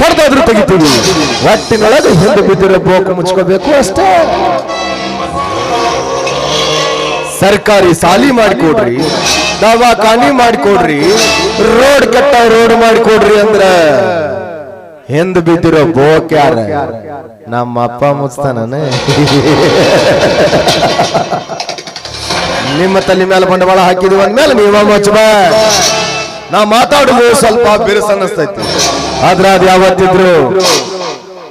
ಕಡ್ದಾದ್ರೂ ತೆಗಿತೀವಿ. ಒಟ್ಟಿನೊಳಗೆ ಹಿಂದೆ ಬಿದ್ದಿರೋ ಬೋಕು ಮುಚ್ಕೋಬೇಕು ಅಷ್ಟೇ. ಸರ್ಕಾರಿ ಸಾಲಿ ಮಾಡಿಕೊಡ್ರಿ, ದವಾಖಾನಿ ಮಾಡಿಕೊಡ್ರಿ, ರೋಡ್ ಕಟ್ಟ ರೋಡ್ ಮಾಡಿಕೊಡ್ರಿ ಅಂದ್ರ ಹಿಂದ್ ಬಿದ್ದಿರೋ ಬೋಕ್ ಯಾರ? ನಮ್ಮ ಅಪ್ಪ ಮುಚ್ತಾನೆ ನಿಮ್ಮ ತಲೆ ಮೇಲೆ ಬಂಡವಾಳ ಹಾಕಿದ್ವಿ ಅಂದ್ಮೇಲೆ ನೀವ ಮುಚ್ಚಬ ನಾ ಮಾತಾಡುದು ಸ್ವಲ್ಪ ಬಿರುಸ ಅನ್ನಿಸ್ತೈತಿ ಆದ್ರ ಅದ್ ಯಾವತ್ತಿದ್ರು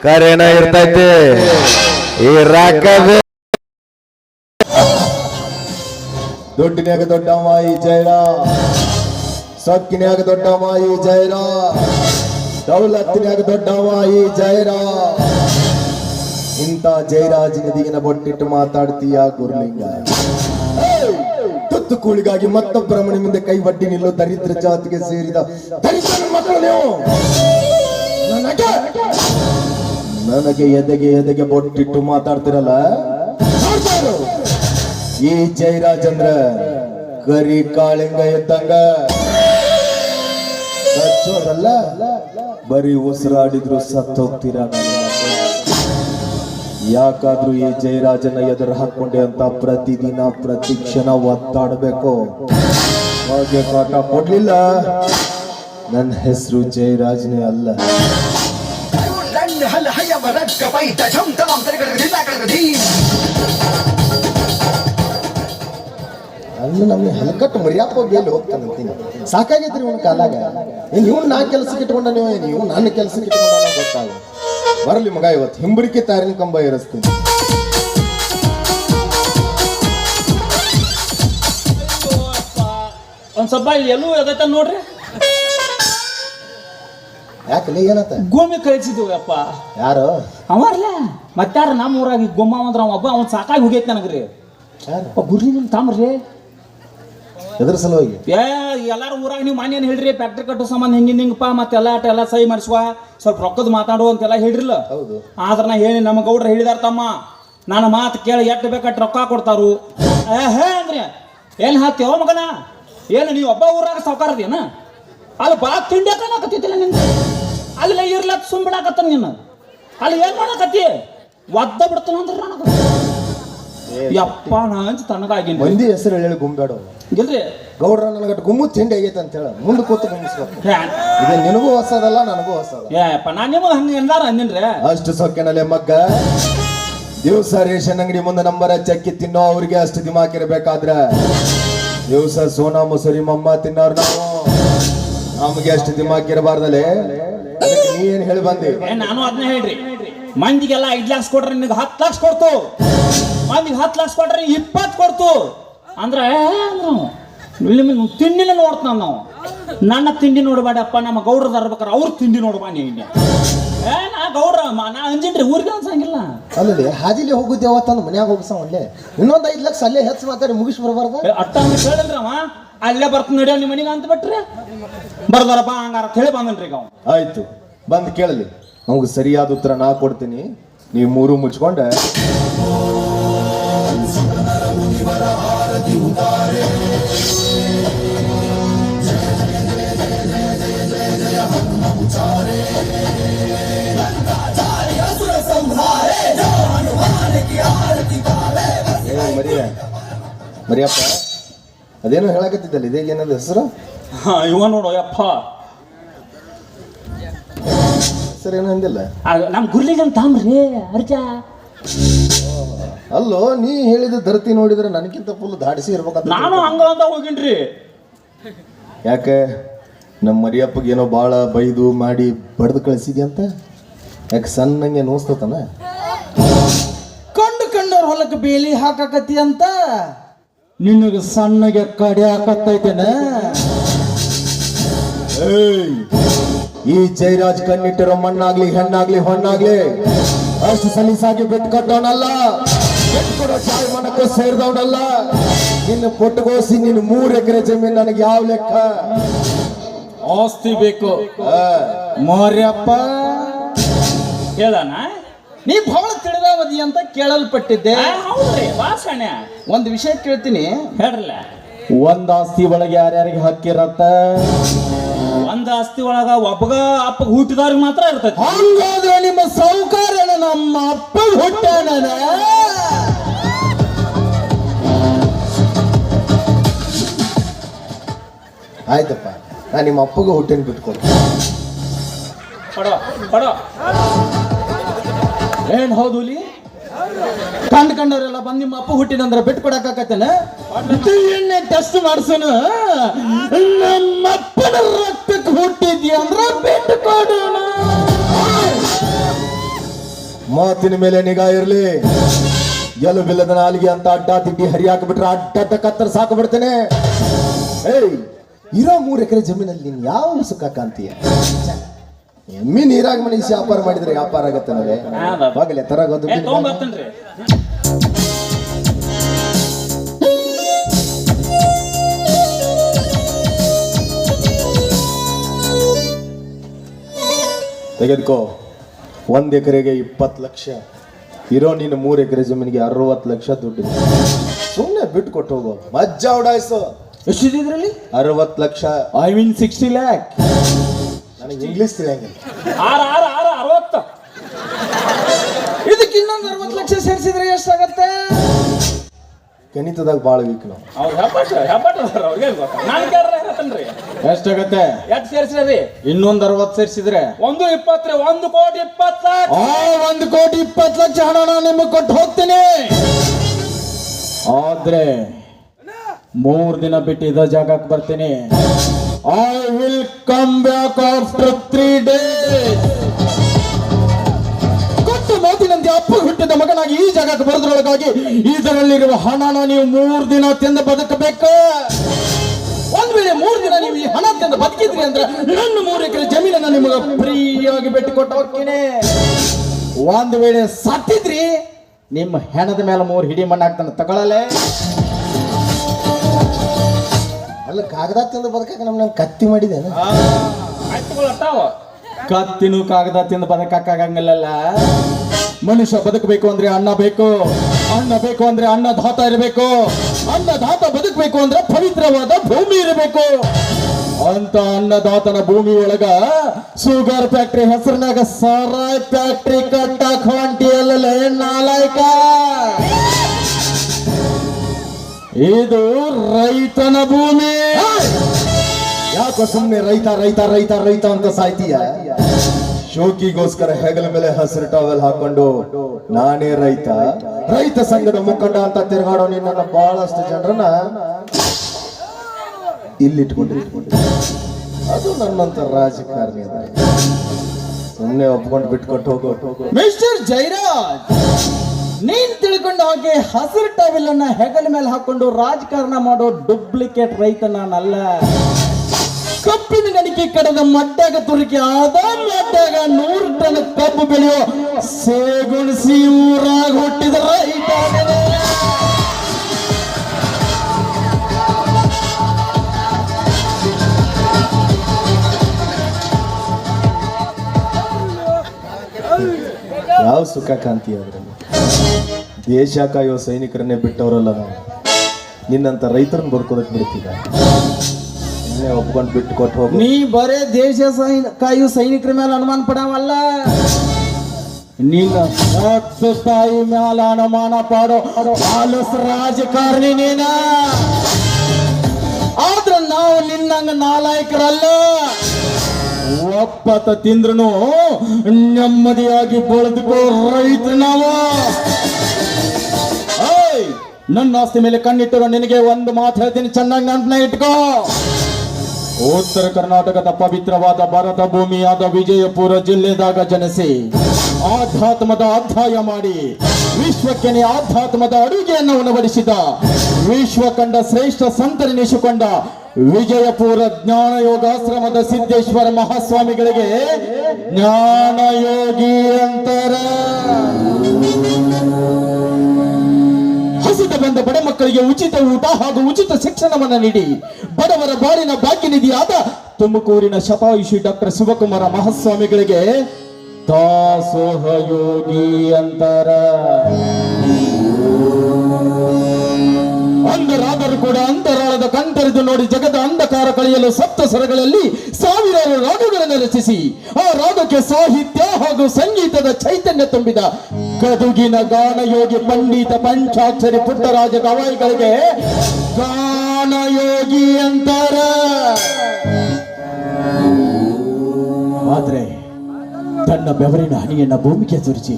ಕರೆನ ಇರ್ತೈತೆ. ಈ ರಾಕವೇ. ದೊಡ್ಡಿನ್ಯಾಗ ದೊಡ್ಡವ ಈ ಜೈರ. ಸೊಕ್ಕಿನ್ಯಾಗ ದೊಡ್ಡವ ಈ ಜೈರ. ದೌಲತ್ತಿನ್ಯಾಗ ದೊಡ್ಡವ ಈ ಜೈರ. ಇಂಥ ಜೈರಾಜ ನದಿಗಿನ ಬೊಟ್ಟಿಟ್ಟು ಮಾತಾಡ್ತೀಯ ಗುರುಲಿಂಗ! ತುತ್ತು ಕೂಳಿಗಾಗಿ ಮತ್ತೊಬ್ಬರ ಮನೆ ಮುಂದೆ ಕೈ ಒಡ್ಡಿ ನಿಲ್ಲೋ ದರಿದ್ರ ಜಾತಿಗೆ ಸೇರಿದ ದರಿದ್ರ ಮಕ್ಕಳು ನೀವು ನನಗೆ ಎದೆಗೆ ಎದೆಗೆ ಬೊಟ್ಟಿಟ್ಟು ಮಾತಾಡ್ತಿರಲ್ಲ. ಈ ಜಯರಾಜಂದ್ರ ಕರಿ ಕಾಳಿಂಗ ಎದ್ದಂಗ ಬರೀ ಉಸಿರಾಡಿದ್ರು ಸತ್ತೋಗ್ತೀರ. ಯಾಕಾದ್ರೂ ಈ ಜಯರಾಜನ ಎದುರು ಹಾಕೊಂಡೆ ಅಂತ ಪ್ರತಿದಿನ, ಪ್ರತಿ ಕ್ಷಣ ಒತ್ತಾಡಬೇಕು ಹಾಗೆ ಪಾಠ ಕೊಡ್ಲಿಲ್ಲ. ನನ್ನ ಹೆಸರು ಜಯರಾಜ್ನೇ ಅಲ್ಲ. ಅಲ್ಲ ನಮ್ಗೆ ಹಲಕಟ್ಟು ಮರ್ಯಾಪ ಹೋಗಿ ಎಲ್ಲಿ ಹೋಗ್ತಾನಂತೀನಿ ಇವನ ಕಾಲಾಗ. ಇನ್ನು ಇವ್ನು ನಾ ಕೆಲಸಕ್ಕೆ ಇಟ್ಕೊಂಡ ನೀವು ನೀವು ನನ್ನ ಕೆಲಸಕ್ಕೆ ಇಟ್ಕೊಂಡ ಗೊತ್ತಾಗ ಬರಲಿ ಮಗ ಇವತ್ತು ಹಿಂಬರಿಕೆ ತಾರಿನ ಕಂಬ ಏರಿಸ್ತೀನಿ. ಒಂದ್ ಸ್ವಲ್ಪ ಇಲ್ಲಿ ಎಲ್ಲೂ ಎದೈತ ನೋಡ್ರಿ. ಯಾಕಲೆ ಏನತ್ತ ಗೋಮಿ ಕಳಿಸಿದ್ವಿ ಅಪ್ಪ. ಯಾರು? ಅವರ್ಲ ಮತ್ತಾರ ನಮ್ಮ ಊರಾಗ ಗೊಮ್ಮ ಅಂದ್ರ ಅವ ಒಬ್ಬ ಅವ್ನ್ ಸಾಕಾಗಿ ಹೋಗೈತೆ ನನಗ್ರಿ. ಗುರ್ಲಿ ನಿಮ್ ತಾಮ್ರಿ. ಎದ್ರ ಸಲುವಾಗಿ? ಏ ಎಲ್ಲಾರು ಊರಾಗ ನೀವು ಮಾನ್ಯನ್ ಹೇಳ್ರಿ ಫ್ಯಾಕ್ಟ್ರಿ ಕಟ್ಟೋ ಸಂಬಂಧ ಹಿಂಗಿನ ಹಿಂಗಪ್ಪ ಮತ್ತೆಲ್ಲ ಆಟ ಎಲ್ಲ ಸಹಿ ಮಾಡಿಸುವ ಸ್ವಲ್ಪ ರೊಕ್ಕದ ಮಾತಾಡು ಅಂತೆಲ್ಲ ಹೇಳ್ರಿಲ್ಲ? ಹೌದು. ಆದ್ರ ನಾ ಹೇಳಿ ನಮ್ಮ ಗೌಡ್ರ ಹೇಳಿದಾರ ತಮ್ಮ ನನ್ನ ಮಾತು ಕೇಳಿ ಎಟ್ಟು ಬೇಕಟ್ಟು ರೊಕ್ಕ ಕೊಡ್ತಾರು. ಹೇ ಅಂದ್ರೆ ಏನ್ ಹಾಕ್ತೀವ ಮಗನ? ಏನು ನೀವು ಒಬ್ಬ ಊರಾಗ ಸಾವುಕಾರದೇನ? ಅಲ್ಲಿ ಬಾ ತಿಂಡಿ ಹಾಕತ್ತಿಲ್ಲ ನಿಂಗೆ ಅಲ್ಲಿ ಇರ್ಲತ್ ಸುಮ್ ಬಿಡಾಕತ್ತ ನೀನು ಅಲ್ಲಿ ಏನ್ ಮಾಡಕತ್ತಿ? ಒದ್ದ ಬಿಡ್ತಾನ ಅಂದ್ರೆ ನನಗ ಯಪ್ಪ ನಾ ತಣ್ಣಗಾಗಿ ಮಂದಿ ಹೆಸರು ಹೇಳಿ ಗುಂಬೇಡ ಇಲ್ರಿ ಗೌಡ್ರ ನನಗಟ್ಟು ಗುಮ್ಮು ತಿಂಡಿ ಆಗೈತೆ ಅಂತ ಹೇಳ. ಮುಂದೆ ಕೂತು ಗುಮ್ಮಿಸ್ಬೇಕು ಇದು ನಿನಗೂ ಹೊಸದಲ್ಲ ನನಗೂ ಹೊಸದ. ಏಪ್ಪ ನಾನು ನಿಮಗೆ ಹಂಗೆ ಎಂದಾರ ಅಂದಿನ್ರಿ? ಅಷ್ಟು ಸೊಕ್ಕಿನಲ್ಲೇ ಮಗ್ಗ. ದಿವಸ ರೇಷನ್ ಅಂಗಡಿ ಮುಂದೆ ನಂಬರ ಚಕ್ಕಿ ತಿನ್ನೋ ಅವ್ರಿಗೆ ಅಷ್ಟು ದಿಮಾಕಿರ್ಬೇಕಾದ್ರೆ ದಿವಸ ಸೋನಾ ಮೊಸರಿ ಮಮ್ಮ ತಿನ್ನೋರ್ ನಾವು. ನಮಗೆ ಅಷ್ಟು ದಿಮಾಕಿರಬಾರ್ದಲ್ಲೇ ನೀ ಏನ್ ಹೇಳಿ ಬಂದಿ? ನಾನು ಅದನ್ನ ಹೇಳ್ರಿ. ಮಂದಿಗೆಲ್ಲ ಐದು ಲಕ್ಷ ಕೊಟ್ರೆ ನಿನಗೆ ಹತ್ತು ಲಕ್ಷ ಕೊಡ್ತು. ಮಂದಿಗೆ ಹತ್ತು ಲಕ್ಷ ಕೊಟ್ರೆ ಇಪ್ಪತ್ತು ಕೊಡ್ತು. ಅಂದ್ರೆ ನಿಮ್ಮನ್ನು ತಿಂಡಿನ ನೋಡ್ತಾನ ನಾವು. ನನ್ನ ತಿಂಡಿ ನೋಡಬೇಡಪ್ಪ ನಮ್ಮ ಗೌಡ್ರ ತರ್ಬೇಕಾರೆ ಅವ್ರ ತಿಂಡಿ ನೋಡ್ಬಾ ನೀ ಏ ನಾ ಗೌಡ್ರ ನಾ ಅಂಜಿನ್ರಿ ಊರಿಗೆ ಅನ್ಸಂಗಿಲ್ಲ. ಅಲ್ಲದೆ ಹಾದಿಲಿ ಹೋಗುದು ತಂದು ಮನ್ಯಾಗ ಹೋಗಿಸ ಒಳ್ಳೆ ಇನ್ನೊಂದು ಐದು ಲಕ್ಷ ಅಲ್ಲೇ ಹೆಚ್ಚು ಮಾತಾಡಿ ಮುಗಿಸ್ ಬರಬಾರ್ದು. ಅಟ್ಟ ಅಂತ ಅವ? ಅಲ್ಲೇ ಬರ್ತ ನಡಿಯ ನಿಮ್ಮ ಮನೆಗೆ ಅಂತ ಬಿಟ್ರಿ? ಬರ್ದಾರಪ್ಪ ಹಂಗಾರ ಹೇಳಿ ಬಂದನ್ರಿ ಈಗ ಆಯ್ತು ಬಂದು ಕೇಳಲಿ. ನಮ್ಗೆ ಸರಿಯಾದ ಉತ್ತರ ನಾ ಕೊಡ್ತೀನಿ. ನೀವು ಮೂರು ಮುಚ್ಕೊಂಡೆ. ಮರಿಯಪ್ಪ, ಅದೇನೋ ಹೇಳಕತ್ತಿದ್ದಲ್ಲ ಇದೇ ಏನದ ಹೆಸರು? ಇವ ನೋಡು ಯಪ್ಪ ಹೆಸರು ಏನು ಅಂದಿಲ್ಲ? ನಮ್ಮ ಗುರ್ಲಿಗನ್ ತಾಮ್ರಿ ಅರ್ಜ. ಅಲ್ಲೋ ನೀ ಹೇಳಿದ ಧರ್ತಿ ನೋಡಿದ್ರೆ ನನಗಿಂತ ಫುಲ್ ದಾಡಿಸಿ ಇರ್ಬೇಕಂತ ನಾನು ಹಂಗ ಅಂತ ಹೋಗಿನ್ರಿ. ಯಾಕೆ? ನಮ್ಮ ಮರಿಯಪ್ಪಗೆ ಏನೋ ಭಾಳ ಬೈದು ಮಾಡಿ ಬಡ್ದು ಕಳಿಸಿದ್ಯ ಅಂತ? ಯಾಕೆ ಸಣ್ಣಂಗೆ ನೋಸ್ತತನ? ಕಂಡು ಕಂಡವ್ರ ಹೊಲಕ್ಕೆ ಬೇಲಿ ಹಾಕಾಕತ್ತಿ ಅಂತ? ನಿನಗೆ ಸಣ್ಣಗೆ ಕಡೆ ಹಾಕತ್ತೈತೇನ ಏಯ್! ಈ ಜಯರಾಜ್ ಕಣ್ಣಿಟ್ಟಿರೋ ಮಣ್ಣಾಗ್ಲಿ ಹೆಣ್ಣಾಗ್ಲಿ ಹೊಣ್ಣಾಗ್ಲಿ. ಅಷ್ಟು ಸಲೀಸಾಗಿ ಬೆಟ್ಟು ಕಟ್ಟೋನಲ್ಲ. ಬೆಟ್ಟು ಕೊಡೋ ಚಾಯ್ ಮನಕ್ಕೂ ಸೇರಿದವನಲ್ಲ. ನಿನ್ನ ಕೊಟ್ಟಗೋಸಿ ನಿನ್ನ ಮೂರು ಎಕರೆ ಜಮೀನ್ ನನಗೆ ಯಾವ ಲೆಕ್ಕ? ಆಸ್ತಿ ಬೇಕು. ಮೋರ್ಯಪ್ಪ. ಹೇಳಣ ನೀ ಬಹಳ ತಿಳಿದಾವದಿ ಅಂತ ಕೇಳಲ್ಪಟ್ಟಿದ್ದೆ. ಒಂದ್ ಒಂದು ವಿಷಯ ಕೇಳ್ತೀನಿ. ಹೇಳ್ರಲ್ಲ. ಒಂದ್ ಆಸ್ತಿ ಒಳಗೆ ಯಾರ್ಯಾರಿಗೆ ಹಕ್ಕಿರತ್ತ? ಒಂದ್ ಆಸ್ತಿ ಒಳಗ ಒಬ್ಬಗ ಅಪ್ಪ ಹುಟ್ಟಿದವ್ರಿಗೆ ಮಾತ್ರ ಇರ್ತೈತಿ. ಹಂಗಾದ್ರೆ ನಿಮ್ಮ ಸೌಕಾರ ನಮ್ಮ ಅಪ್ಪ ಹುಟ್ಟಾನ ಆಯ್ತಪ್ಪ ನಾ ನಿಮ್ಮ ಅಪ್ಪಗೂ ಹುಟ್ಟಿನ ಬಿಟ್ಕೊಡ ಕೊಡೋ ಕೊಡೋ ಏನ್ ಹೌದು ಕಂಡ್ ಕಂಡವರೆಲ್ಲ ಬಂದ್ ನಿಮ್ಮ ಅಪ್ಪ ಹುಟ್ಟಿನಂದ್ರ ಬಿಟ್ಟು ಕೊಡಕಾಕತ್ತೇನ ಎಣ್ಣೆ ಟೆಸ್ಟ್ ಮಾಡ್ಸೋಣ. ನಮ್ಮ ಬಿಟ್ಟು ಕೊಡೋಣ. ಮಾತಿನ ಮೇಲೆ ನಿಗಾ ಇರ್ಲಿ. ಎಲು ಬಿಲ್ಲದ ನಾಲಿಗೆ ಅಂತ ಅಡ್ಡ ತಿಡ್ಡಿ ಹರಿ ಹಾಕಿಬಿಟ್ರೆ ಅಡ್ಡ ಕತ್ತರ ಸಾಕು ಬಿಡ್ತೇನೆ ಏಯ್ ಇರೋ ಮೂರು ಎಕರೆ ಜಮೀನಲ್ಲಿ ನೀನ್ ಯಾವ ಸುಖ ಕಾಂತೀಯ ಎಮ್ಮಿ ನೀರಾಗ ಮನೆ ವ್ಯಾಪಾರ ಮಾಡಿದ್ರೆ ವ್ಯಾಪಾರ ಆಗತ್ತೆ ನಾವೇ ಹೌದಾ? ಬಾಗಲೆ ತೆಗೆದುಕೋ. ಒಂದು ಎಕರೆಗೆ ಇಪ್ಪತ್ತು ಲಕ್ಷ. ಇರೋ ನೀನು ಮೂರು ಎಕರೆ ಜಮೀನಿಗೆ ಅರವತ್ತು ಲಕ್ಷ ದುಡ್ಡು. ಸುಮ್ಮನೆ ಬಿಟ್ಟು ಕೊಟ್ಟು ಹೋಗೋ. ಮಜ್ಜಾ ಉಡಾಯಿಸು. ಎಷ್ಟಿದ್ರಲ್ಲಿ ಅರವತ್ತು lakh. I mean sixty lakh. ನನಗೆ ಇಂಗ್ಲೀಷ್ ತಿಳಿಯಂಗಿಲ್ಲ. ಆರು ಆರು ಆರು ಅರವತ್ತು. ಇದಕ್ಕೆ ಇನ್ನೊಂದು ಅರವತ್ತು ಲಕ್ಷ ಸೇರಿಸಿದ್ರೆ ಎಷ್ಟಾಗತ್ತೆ? ಗಣಿತದಾಗ ಭಾಳ ವೀಕ್ ನಾವು. ಅವ್ರು ಹೆಬ್ಬಟ್ಟು ಹೆಬ್ಬಟ್ಟು ಅವ್ರಿಗೆ ನಾನು ಕೇಳ್ರೆ ಎಷ್ಟಾಗತ್ತೆ? ಎಷ್ಟು ಸೇರಿಸಿದ್ರಿ? ಇನ್ನೊಂದು ಅರವತ್ತು ಸೇರಿಸಿದ್ರೆ? ಒಂದು ಇಪ್ಪತ್ತ್ರಿ ಒಂದು ಕೋಟಿ ಇಪ್ಪತ್ತು ಲಕ್ಷ. ಆ ಒಂದು ಕೋಟಿ ಇಪ್ಪತ್ತು ಲಕ್ಷ ಹಣ ನಾನು ನಿಮಗೆ ಕೊಟ್ಟು ಹೋಗ್ತೀನಿ. ಆದ್ರೆ ಮೂರ್ ದಿನ ಬಿಟ್ಟು ಇದ ಜಾಗಕ್ಕೆ ಬರ್ತೀನಿ. I will come back after three days ಕೊಟ್ಟು ಮಾತಿನಂತೆ ಅಪ್ಪ ಹುಟ್ಟಿದ ಮಗನಾಗಿ ಈ ಜಾಗಕ್ಕೆ ಬರೋದ್ರೊಳಗಾಗಿ ಇದರಲ್ಲಿರುವ ಹಣನ ನೀವು ಮೂರ್ ದಿನ ತಿಂದು ಬದುಕಬೇಕು. ಒಂದ್ ವೇಳೆ ಮೂರು ದಿನ ನೀವು ಈ ಹಣ ತಂದು ಬದುಕಿದ್ರಿ ಅಂದ್ರೆ ನನ್ನ ಮೂರು ಎಕರೆ ಜಮೀನನ್ನ ನಿಮಗೆ ಫ್ರೀಯಾಗಿ ಬಿಟ್ಟು ಕೊಟ್ಟು ಹೋಗ್ತೀನಿ ಒಂದ್ ವೇಳೆ ಸತ್ತಿದ್ರಿ ನಿಮ್ಮ ಹೆಣದ ಮೇಲೆ ಮೂರು ಹಿಡಿ ಮಣ್ಣು ಹಾಕ್ತಾನೆ ತಗೊಳ್ಳಲೆ. ಅಲ್ಲ ಕಾಗದ ತಿಂದು ಬದುಕಕ್ಕೆ ನಮ್ ನಾನು ಕತ್ತಿ ಮಾಡಿದೆ ಕತ್ತಿನೂ ಕಾಗದ ತಿಂದು ಬದುಕಕ್ಕಾಗಂಗಿಲ್ಲಲ್ಲ. ಮನುಷ್ಯ ಬದುಕಬೇಕು ಅಂದ್ರೆ ಅನ್ನ ಬೇಕು. ಅನ್ನ ಬೇಕು ಅಂದ್ರೆ ಅನ್ನದಾತ ಇರಬೇಕು. ಅನ್ನದಾತ ಬದುಕಬೇಕು ಅಂದ್ರೆ ಪವಿತ್ರವಾದ ಭೂಮಿ ಇರಬೇಕು. ಅಂತ ಅನ್ನದಾತನ ಭೂಮಿ ಒಳಗ ಶುಗರ್ ಫ್ಯಾಕ್ಟ್ರಿ ಹೆಸರಿನಾಗ ಸಾರಾಯ್ ಫ್ಯಾಕ್ಟ್ರಿ ಕಟ್ಟಕ್ ಹೊಂಟಿಯಲ್ಲ ನಾಲಾಯ್ಕ ಇದು ರೈತನ ಭೂಮಿ. ಯಾಕೋ ಸುಮ್ಮನೆ ರೈತ ರೈತ ರೈತ ರೈತ ಅಂತ ಸಾಯ್ತೀಯ? ಶೋಕಿಗೋಸ್ಕರ ಹೆಗಲ ಮೇಲೆ ಹಸಿರು ಟಾವೆಲ್ ಹಾಕೊಂಡು, ನಾನೇ ರೈತ. ರೈತ ಸಂಘದ ಮುಖಂಡ ಅಂತ ತಿರುಗಾಡೋ ನಿನ್ನ ಬಹಳಷ್ಟು ಜನರನ್ನ ಇಲ್ಲಿಟ್ಕೊಂಡು ಅದು ನನ್ನಂತ ರಾಜಕಾರಣಿ ಸುಮ್ಮನೆ ಒಪ್ಕೊಂಡು ಬಿಟ್ಕೊಟ್ಟು ಹೋಗೋ. ಮಿಸ್ಟರ್ ಜೈರಾಜ್ ನೀನ್ ತಿಳ್ಕೊಂಡು ಹಾಗೆ ಹಸಿರು ಟವೆಲ್ ಅನ್ನ ಹೆಗಲ ಮೇಲೆ ಹಾಕೊಂಡು ರಾಜಕಾರಣ ಮಾಡೋ ಡೂಪ್ಲಿಕೇಟ್ ರೈತ ನಾನಲ್ಲ ಕಬ್ಬಿನ ಗಣಿಕೆ ಕಡದ ಮಡ್ಡಾಗ ತುರುಕಿ ಆದ ಮಡ್ಡಾಗ ನೂರು ಟನ್ ಕಬ್ಬು ಬೆಳೆಯೋ ಸೇಗುಣಿಸಿ ಊರಾಗ ಹುಟ್ಟಿದ ರೈತ. ಯಾವ ಸುಖ ಕಾಂತಿ ಅದ್ರಲ್ಲಿ ದೇಶ ಕಾಯೋ ಸೈನಿಕರನ್ನೇ ಬಿಟ್ಟವರಲ್ಲ ನಾವು ನಿನ್ನಂತ ರೈತರನ್ನ ಬದುಕೋದಕ್ಕೆ ಬಿಡ್ತೀಗ ಸುಮ್ಮನೆ ಒಪ್ಕೊಂಡು ಬಿಟ್ಟು ಕೊಟ್ಟು ಹೋಗು. ನೀ ಬರೇ ದೇಶ ಸೈನಿಕಾಯು ಸೈನಿಕರ ಮೇಲೆ ಅನುಮಾನ ಪಡವಲ್ಲ? ನಿನ್ನ ಹತ್ತು ತಾಯಿ ಮೇಲೆ ಅನುಮಾನ ಪಾಡೋ ಆಲಸ್ ರಾಜಕಾರಣಿ ನೀನ. ಆದ್ರ ನಾವು ನಿನ್ನಂಗ ನಾಲಾಯಕರಲ್ಲ. ಒಪ್ಪತ ತಿಂದ್ರು ನೆಮ್ಮದಿಯಾಗಿ ಬೆಳೆದುಕೋ ರೈತರು ನಾವು. ನನ್ನ ಆಸ್ತಿ ಮೇಲೆ ಕಣ್ಣಿಟ್ಟರು ನಿನಗೆ ಒಂದು ಮಾತು ಹೇಳ್ತೀನಿ. ಚೆನ್ನಾಗಿ ನೆನಪನ್ನ ಇಟ್ಕೋ. ಉತ್ತರ ಕರ್ನಾಟಕದ ಪವಿತ್ರವಾದ ಭಾರತ ಭೂಮಿಯಾದ ವಿಜಯಪುರ ಜಿಲ್ಲೆದಾಗ ಜನಿಸಿ ಆಧ್ಯಾತ್ಮದ ಅಧ್ಯಾಯ ಮಾಡಿ ವಿಶ್ವಕ್ಕೆ ಆಧ್ಯಾತ್ಮದ ಅಡುಗೆಯನ್ನು ಉಣಬಡಿಸಿದ ವಿಶ್ವ ಕಂಡ ಶ್ರೇಷ್ಠ ಸಂತರೆನಿಸಿಕೊಂಡ ವಿಜಯಪುರ ಜ್ಞಾನ ಯೋಗಾಶ್ರಮದ ಸಿದ್ದೇಶ್ವರ ಮಹಾಸ್ವಾಮಿಗಳಿಗೆ ಜ್ಞಾನಯೋಗಿ ಅಂತರ. ಹಸಿದ ಬಂದ ಬಡ ಮಕ್ಕಳಿಗೆ ಉಚಿತ ಊಟ ಹಾಗೂ ಉಚಿತ ಶಿಕ್ಷಣವನ್ನು ನೀಡಿ. ಬಡವರ ಬಾಳಿನ ನಿಧಿಯಾದ ತುಮಕೂರಿನ ಶತಾಯುಷಿ ಡಾಕ್ಟರ್ ಶಿವಕುಮಾರ ಮಹಾಸ್ವಾಮಿಗಳಿಗೆ ದಾಸೋಹ ಅಂತರ ಅಂಧರಾದರೂ ಕೂಡ ಅಂತರಾಳದ ಕಂಠರಿದು ನೋಡಿ ಜಗದ ಅಂಧಕಾರ ಕಳೆಯಲು ಸಪ್ತ ಸ್ವರಗಳಲ್ಲಿ ಸಾವಿರಾರು ರಾಗಗಳನ್ನು ರಚಿಸಿ ಆ ರಾಗಕ್ಕೆ ಸಾಹಿತ್ಯ ಹಾಗೂ ಸಂಗೀತದ ಚೈತನ್ಯ ತುಂಬಿದ ಗದುಗಿನ ಗಾನಯೋಗಿ ಪಂಡಿತ ಪಂಚಾಕ್ಷರಿ ಪುಟ್ಟರಾಜ ಗವಾಯಿಗಳಿಗೆ ಗಾನಯೋಗಿ ಅಂತಾರ. ಆದ್ರೆ ತನ್ನ ಬೆವರಿನ ಹನಿಯನ್ನ ಭೂಮಿಗೆ ಸುರಿಸಿ,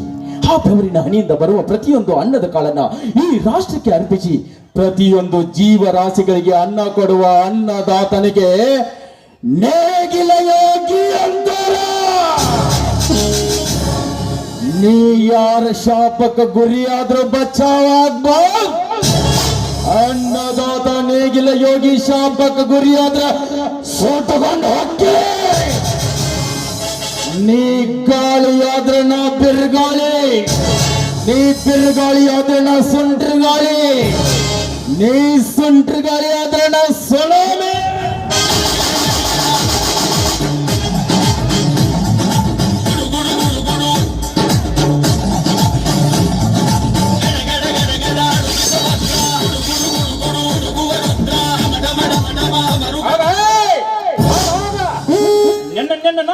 ಆ ಬೆವರಿನ ಹನಿಯಿಂದ ಬರುವ ಪ್ರತಿಯೊಂದು ಅನ್ನದ ಕಾಳನ್ನ ಈ ರಾಷ್ಟ್ರಕ್ಕೆ ಅರ್ಪಿಸಿ, ಪ್ರತಿಯೊಂದು ಜೀವರಾಶಿಗಳಿಗೆ ಅನ್ನ ಕೊಡುವ ಅನ್ನದಾತನಿಗೆ ನೇಗಿಲ ಯೋಗಿ ಅಂತಾರ ನೀ ಯಾರ ಶಾಪಕ ಗುರಿಯಾದ್ರೂ ಬಚಾವಾಗ್ಬಾ ಅನ್ನದಾತ ನೇಗಿಲ ಯೋಗಿ ಶಾಪಕ ಗುರಿಯಾದ್ರ ಸೋಟಗೊಂಡು ಹೋಗ್ತೇ. ನೀ ಗಾಳಿಯಾದ್ರೆ ನಾ ಬಿರುಗಾಳಿ. ನೀ ಬಿರುಗಾಳಿ ಆದ್ರೆ ನಾ ಸುಂಟ್ರಗಾಳಿ. ನೀ ಸುಂಟ್ರ ಗಾಳಿ ಆದ್ರೆ ನಾ ಸುನಾಮಿ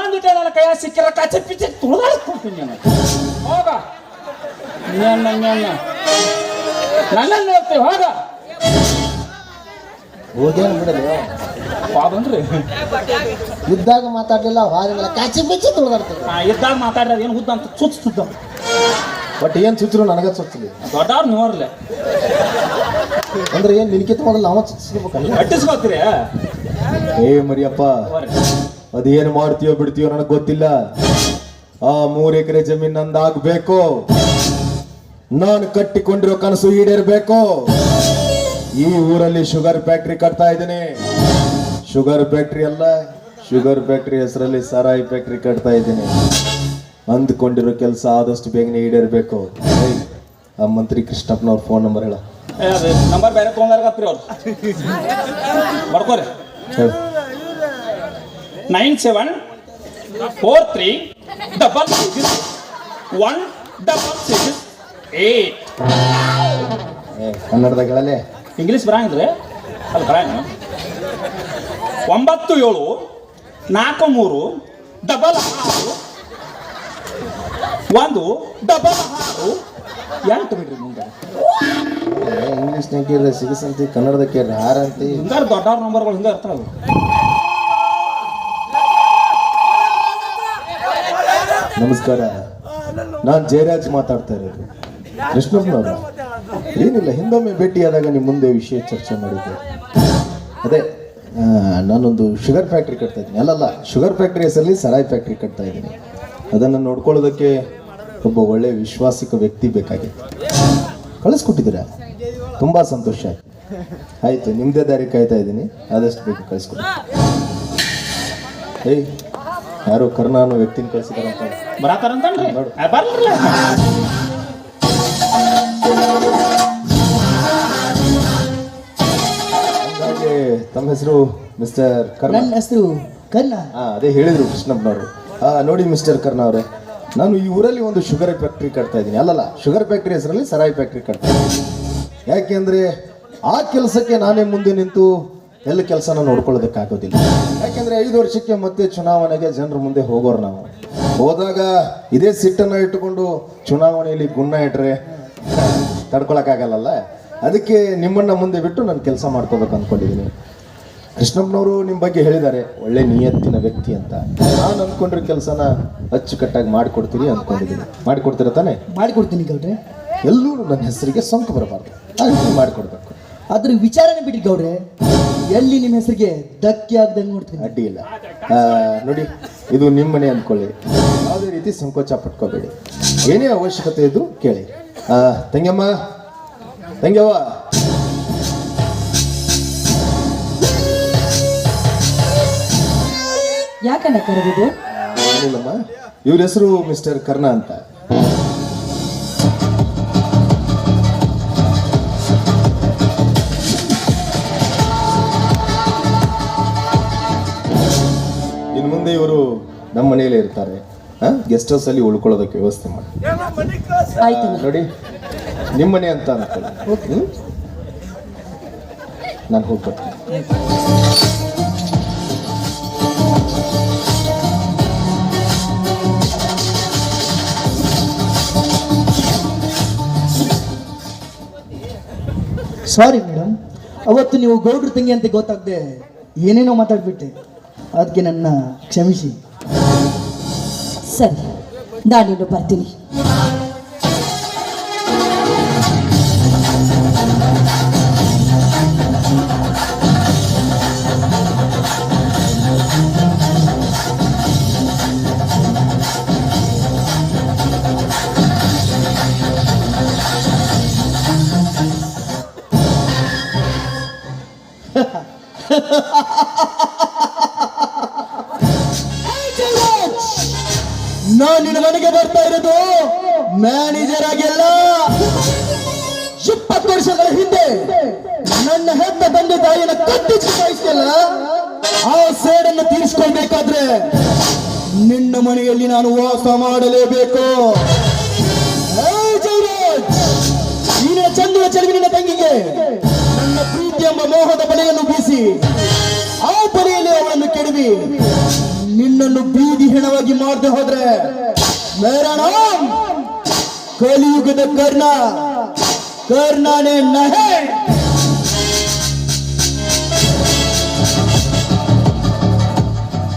ನಿನ್ನ ನಿನ್ನ ನಾಂದಿಟ್ಟೆ ನನ್ನ ಕೈಯ ಸಿಕ್ಕಿರ ಕಚ್ಚಿ ಪಿಚ್ಚಿ ತುಳಿದಾಡ್ಕೊಡ್ತೀನಿ ನಾನು. ಹೋಗ. ನನ್ನ ನನ್ನ ನನ್ನನ್ನು ನೋಡ್ತೀವಿ ಹೋಗ. ಹೋದೇನು ಬಿಡಲಿ ಬಾಬನ್ರಿ ಇದ್ದಾಗ ಮಾತಾಡಲಿಲ್ಲ ಹಾರಿಲ್ಲ. ಕಾಚಿ ಬಿಚ್ಚಿ ತುಳಿದಾಡ್ತೀವಿ ನಾ ಇದ್ದಾಗ ಮಾತಾಡಿದ್ರೆ ಏನು ಹುದ್ದ ಅಂತ ಚುಚ್ಚುತ್ತ ಬಟ್ ಏನು ಚುಚ್ಚರು ನನಗೆ ಚುಚ್ಚಲಿ ದೊಡ್ಡವ್ರು ನೋಡ್ಲೆ ಅಂದ್ರೆ ಏನು ನಿನ್ಕಿತ ಮೊದಲು ನಾವ ಚುಚ್ಚಿಸ್ಬೇಕಲ್ಲ ಕಟ್ಟಿಸ್ಕೋತೀರಿ ಏ ಮರಿಯಪ್ಪ. ಅದೇನು ಮಾಡ್ತೀಯೋ ಬಿಡ್ತೀಯೋ ನನಗೆ ಗೊತ್ತಿಲ್ಲ. ಆ ಮೂರ್ ಎಕರೆ ಜಮೀನ್ ನಂದಾಗ್ಬೇಕು ನಾನು ಕಟ್ಟಿಕೊಂಡಿರೋ ಕನಸು ಈಡೇರ್ಬೇಕು. ಈ ಊರಲ್ಲಿ ಶುಗರ್ ಫ್ಯಾಕ್ಟ್ರಿ ಕಟ್ತಾ ಇದ್ದೀನಿ. ಶುಗರ್ ಫ್ಯಾಕ್ಟ್ರಿ ಅಲ್ಲ ಶುಗರ್ ಫ್ಯಾಕ್ಟ್ರಿ ಹೆಸರಲ್ಲಿ ಸಾರಾಯಿ ಫ್ಯಾಕ್ಟ್ರಿ ಕಟ್ತಾ ಇದ್ದೀನಿ. ಅಂದ್ಕೊಂಡಿರೋ ಕೆಲಸ ಆದಷ್ಟು ಬೇಗನೆ ಈಡೇರ್ಬೇಕು. ಆ ಮಂತ್ರಿ ಕೃಷ್ಣಪ್ಪನವ್ರ ಫೋನ್ ನಂಬರ್ ಹೇಳ. ನಂಬರ್ ಬೇರೆ ತೊಗೊಂಡಾರತ್ರಿ ಮಾಡ್ಕೋರಿ ಬರ್ಕೋರಿ. Nine seven four three double six one double six eight. ಏ, ಕನ್ನಡದಾಗ ಇಂಗ್ಲೀಷ್ ಬರಂಗಿದ್ರೆ ಅಲ್ಲಿ ಬರಂಗ ಒಂಬತ್ತು ಏಳು ನಾಲ್ಕು ಮೂರು ಡಬಲ್ ಆರು ಒಂದು ಡಬಲ್ ಆರು. ಎಂಟು ಬಿಡ್ರಿ ಮುಂದೆ. ಇಂಗ್ಲೀಷ್ನಾಗ ಸಿಗಸಂತಿ ಕನ್ನಡದ ಹಾರ ಅಂತಿ. ಹಿಂಗಾರು ದೊಡ್ಡವ್ರ ನಂಬರ್ಗಳು ಹಿಂಗೆ ಇರ್ತಾವೆ ನಮಸ್ಕಾರ. ನಾನು ಜಯರಾಜ್ ಮಾತಾಡ್ತಾ ಇರೋದು. ಕೃಷ್ಣಪ್ಪನವ್ರ ಏನಿಲ್ಲ, ಹಿಂದೊಮ್ಮೆ ಭೇಟಿಯಾದಾಗ ನಿಮ್ಮ ಮುಂದೆ ವಿಷಯ ಚರ್ಚೆ ಮಾಡಿದ್ದೆ. ಅದೇ ನಾನೊಂದು ಶುಗರ್ ಫ್ಯಾಕ್ಟ್ರಿ ಕಟ್ತಾ ಇದ್ದೀನಿ. ಅಲ್ಲಲ್ಲ, ಶುಗರ್ ಫ್ಯಾಕ್ಟ್ರಿ ಹೆಸರಲ್ಲಿ ಸರಾಯಿ ಫ್ಯಾಕ್ಟ್ರಿ ಕಟ್ತಾ ಇದ್ದೀನಿ. ಅದನ್ನು ನೋಡ್ಕೊಳ್ಳೋದಕ್ಕೆ ಒಬ್ಬ ಒಳ್ಳೆ ವಿಶ್ವಾಸಿಕ ವ್ಯಕ್ತಿ ಬೇಕಾಗಿತ್ತು. ಕಳಿಸ್ಕೊಟ್ಟಿದ್ದೀರಾ? ತುಂಬ ಸಂತೋಷ ಆಯ್ತು. ಆಯಿತು ನಿಮ್ಮದೇ ದಾರಿ ಕಾಯ್ತಾ ಇದ್ದೀನಿ. ಆದಷ್ಟು ಬೇಗ ಕಳಿಸ್ಕೊಡಿ. ಏಯ್ ಯಾರೋ ಕರ್ಣ ಅನ್ನೋ ವ್ಯಕ್ತಿನ ಕಳಿಸಿದಾರಂತ ಬರತಾರಂತನ್ರಿ. ಬರ್ಲಿಲ್ಲ. ತಮ್ಮ ಹೆಸರು ಮಿಸ್ಟರ್ ಕರ್ಣ? ನನ್ನ ಹೆಸರು ಕರ್ಣ. ಹಾ ಅದೇ ಹೇಳಿದ್ರು ಕೃಷ್ಣಪ್ಪನವರು. ನೋಡಿ ಮಿಸ್ಟರ್ ಕರ್ಣ ಅವರೇ ನಾನು ಈ ಊರಲ್ಲಿ ಒಂದು ಶುಗರ್ ಫ್ಯಾಕ್ಟ್ರಿ ಕಟ್ತಾ ಇದ್ದೀನಿ. ಅಲ್ಲಲ್ಲ ಶುಗರ್ ಫ್ಯಾಕ್ಟ್ರಿ ಹೆಸರಲ್ಲಿ ಸರಾಯಿ ಫ್ಯಾಕ್ಟ್ರಿ ಕಟ್ತಾ ಇದ್ದೀನಿ. ಯಾಕೆಂದ್ರೆ ಆ ಕೆಲಸಕ್ಕೆ ನಾನೇ ಮುಂದೆ ನಿಂತು ಎಲ್ಲ ಕೆಲಸನ ನೋಡ್ಕೊಳ್ಳೋದಕ್ಕಾಗೋದಿಲ್ಲ. ಯಾಕೆಂದ್ರೆ ಐದು ವರ್ಷಕ್ಕೆ ಮತ್ತೆ ಚುನಾವಣೆಗೆ ಜನರ ಮುಂದೆ ಹೋಗೋರು ನಾವು. ಹೋದಾಗ ಇದೇ ಸಿಟ್ಟನ್ನು ಇಟ್ಟುಕೊಂಡು ಚುನಾವಣೆಯಲ್ಲಿ ಗುಣ ಇಟ್ರೆ ತಡ್ಕೊಳಕ್ಕಾಗಲ್ಲಲ್ಲ? ಅದಕ್ಕೆ ನಿಮ್ಮನ್ನ ಮುಂದೆ ಬಿಟ್ಟು ನಾನು ಕೆಲಸ ಮಾಡ್ಕೋಬೇಕು ಅಂದ್ಕೊಂಡಿದ್ದೀನಿ ಕೃಷ್ಣಪ್ಪನವರು ನಿಮ್ಮ ಬಗ್ಗೆ ಹೇಳಿದ್ದಾರೆ ಒಳ್ಳೆ ನಿಯತ್ತಿನ ವ್ಯಕ್ತಿ ಅಂತ. ನಾನು ಅಂದ್ಕೊಂಡಿರೋ ಕೆಲಸನ ಅಚ್ಚುಕಟ್ಟಾಗಿ ಮಾಡಿಕೊಡ್ತೀನಿ ಅಂದ್ಕೊಂಡಿದ್ದೀನಿ ಮಾಡಿಕೊಡ್ತೀರ ತಾನೇ? ಮಾಡಿಕೊಡ್ತೀನಿ ಗೌಡ್ರೆ. ಎಲ್ಲರೂ ನನ್ನ ಹೆಸರಿಗೆ ಸೋಂಕು ಬರಬಾರ್ದು. ಮಾಡಿಕೊಡ್ಬೇಕು. ಅದ್ರ ವಿಚಾರನೆ ಬಿಡಿ ಗೌಡ್ರೆ. ಎಲ್ಲಿ ನಿಮ್ಮ ಹೆಸರಿಗೆ ಧಕ್ಕೆ ಆಗ್ದಂಗೆ ನೋಡ್ತೀನಿ. ಅಡ್ಡಿ ಇಲ್ಲ. ಆ, ನೋಡಿ ಇದು ನಿಮ್ಮನೆ ಅಂದ್ಕೊಳ್ಳಿ ಯಾವುದೇ ರೀತಿ ಸಂಕೋಚ ಪಟ್ಕೋಬೇಡಿ. ಏನೇ ಅವಶ್ಯಕತೆ ಇದ್ರು ಕೇಳಿ. ಆ, ತಂಗಮ್ಮ ತಂಗ್ಯವ್ವ. ಯಾಕಣ್ಣ ಕರೆದಿದ್ದು? ಏನಿಲ್ಲಮ್ಮ. ಇವ್ರ ಹೆಸರು ಮಿಸ್ಟರ್ ಕರ್ಣ ಅಂತ. ಮನೆಯಲ್ಲೇ ಇರ್ತಾರೆ. ಗೆಸ್ಟ್ ಹೌಸ್ ಅಲ್ಲಿ ಉಳ್ಕೊಳ್ಳೋದಕ್ಕೆ ವ್ಯವಸ್ಥೆ ಮಾಡಿ. ಆಯ್ತು ನೋಡಿ ನಿಮ್ಮ ಮನೆ ಅಂತ ಅನ್ಕೊಳ್ಳಿ? ನಾನು ಹೋಗ್ಬರ್ತೀನಿ. ಸಾರಿ ಮೇಡಮ್ ಅವತ್ತು ನೀವು ಗೌಡ್ರ ತಂಗಿ ಅಂತ ಗೊತ್ತಾಗದೆ ಏನೇನೋ ಮಾತಾಡ್ಬಿಟ್ಟೆ. ಅದಕ್ಕೆ ನನ್ನ ಕ್ಷಮಿಸಿ. ಸರಿ ನಾನಿನ್ನು ಬರ್ತೀನಿ ವರ್ಷಗಳ ಹಿಂದೆ ನನ್ನ ಹೆತ್ತ ತಂದೆ ತಾಯಿನ ಕಟ್ಟಿಸಿ ಸಾಯಿಸಿಲ್ಲ ಆ ಸೇಡನ್ನು ತೀರಿಸ್ಕೊಳ್ಬೇಕಾದ್ರೆ ನಿನ್ನ ಮನೆಯಲ್ಲಿ ನಾನು ವಾಸ ಮಾಡಲೇಬೇಕು. ನೀನ ಚಂದ್ರ ಚೆಲುವಿನ ತಂಗಿಗೆ ನನ್ನ ಪ್ರೀತಿ ಎಂಬ ಮೋಹದ ಬಲೆಯನ್ನು ಬೀಸಿ, ಆ ಬಲೆಯಲ್ಲಿ ಅವಳನ್ನು ಕೆಡವಿ. ನಿನ್ನನ್ನು ಬೀದಿ ಹೆಣವಾಗಿ ಮಾಡದೆ ಹೋದ್ರೆ ಕಲಿಯುಗದ ಕರ್ಣ. करणारे नाही.